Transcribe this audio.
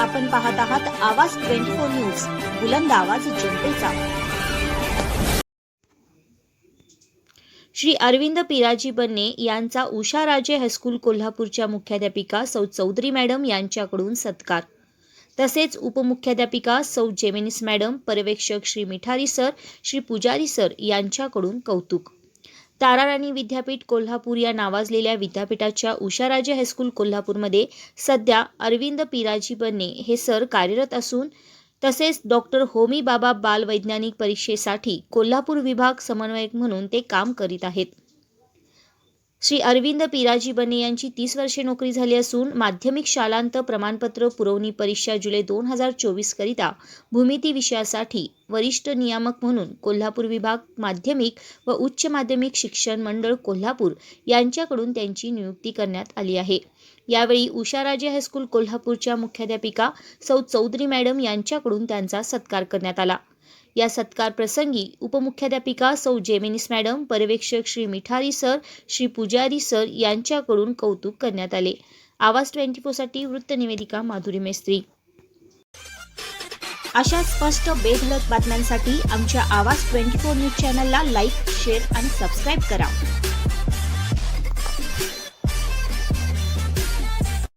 आपण पाहत आहात आवाज ट्वेंटी फोर न्यूज बुलंद आवाज जनतेचा. श्री अरविंद पिराजी बन्ने यांचा उषा राजे हायस्कूल कोल्हापूरच्या मुख्याध्यापिका सौ चौधरी मॅडम यांच्याकडून सत्कार. तसेच उपमुख्याध्यापिका सौ जेमिनिस मॅडम पर्यवेक्षक श्री मिठारी सर श्री पुजारी सर यांच्याकडून कौतुक. ताराराणी विद्यापीठ कोल्हापूर या नावाजलेल्या विद्यापीठाच्या उषाराजे हायस्कूल कोल्हापूरमध्ये सध्या अरविंद पिराजी बन्ने हे सर कार्यरत असून तसेच डॉक्टर होमी बाबा बालवैज्ञानिक परीक्षेसाठी कोल्हापूर विभाग समन्वयक म्हणून ते काम करीत आहेत. श्री अरविंद पिराजी बने यांची तीस वर्षे नोकरी झाली असून माध्यमिक शालांत प्रमाणपत्र पुरवणी परीक्षा जुलै दोन हजार चोवीस करिता भूमिती विषयासाठी वरिष्ठ नियामक म्हणून कोल्हापूर विभाग माध्यमिक व उच्च माध्यमिक शिक्षण मंडळ कोल्हापूर यांच्याकडून त्यांची नियुक्ती करण्यात आली आहे. यावेळी उषाराजे हायस्कूल कोल्हापूरच्या मुख्याध्यापिका सौ चौधरी मॅडम यांच्याकडून त्यांचा सत्कार करण्यात आला. या सत्कार प्रसंगी उपमुख्याध्यापिका सौ जेमिनिस मॅडम पर्यवेक्षक श्री मिठारी सर श्री पुजारी सर यांच्याकडून कौतुक करण्यात आले. आवाज ट्वेंटी फोरसाठी वृत्तनिवेदिका माधुरी मेस्त्री. अशा स्पष्ट बेधडक बातम्यांसाठी आमच्या आवाज ट्वेंटी फोर न्यूज चॅनलला लाईक शेअर आणि सबस्क्राईब करा.